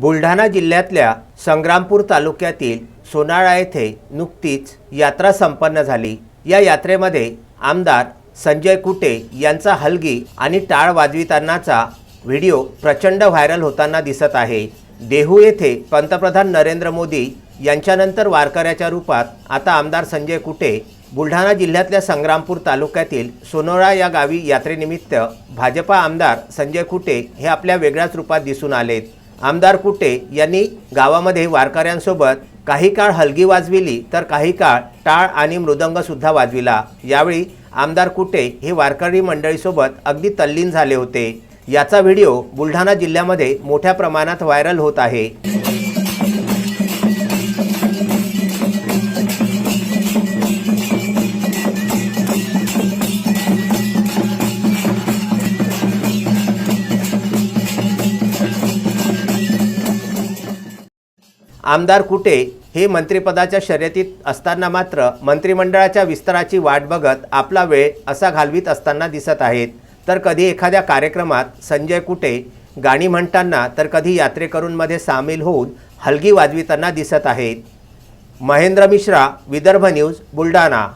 बुलढाणा जिल्ह्यातल्या संग्रामपूर तालुक्यातील सोनाळा येथे नुकतीच यात्रा संपन्न झाली. या यात्रेमध्ये आमदार संजय कुटे यांचा हलगी आणि टाळ वाजवितानाचा व्हिडिओ प्रचंड व्हायरल होताना दिसत आहे. देहू येथे पंतप्रधान नरेंद्र मोदी यांच्यानंतर वारकऱ्याच्या रूपात आता आमदार संजय कुटे बुलढाणा जिल्ह्यातल्या संग्रामपूर तालुक्यातील सोनोळा या गावी यात्रेनिमित्त भाजपा आमदार संजय कुटे हे आपल्या वेगळ्याच रूपात दिसून आलेत. आमदार कुटे यांनी गावामध्ये वारकऱ्यांसोबत काही काळ हलगी वाजविली तर काही काळ टाळ आणि मृदंगसुद्धा वाजविला. यावेळी आमदार कुटे हे वारकरी मंडळीसोबत अगदी तल्लीन झाले होते. याचा व्हिडिओ बुलढाणा जिल्ह्यामध्ये मोठ्या प्रमाणात व्हायरल होत आहे. आमदार कुटे हे मंत्रिपदाच्या शर्यतीत असताना मात्र मंत्रिमंडळाच्या विस्ताराची वाट बघत आपला वेळ असा घालवीत असताना दिसत आहेत. तर कधी एखाद्या कार्यक्रमात संजय कुटे गाणी म्हणताना तर कधी यात्रेकरूंमध्ये सामील होऊन हलगी वाजविताना दिसत आहेत. महेंद्र मिश्रा विदर्भ न्यूज बुलढाणा.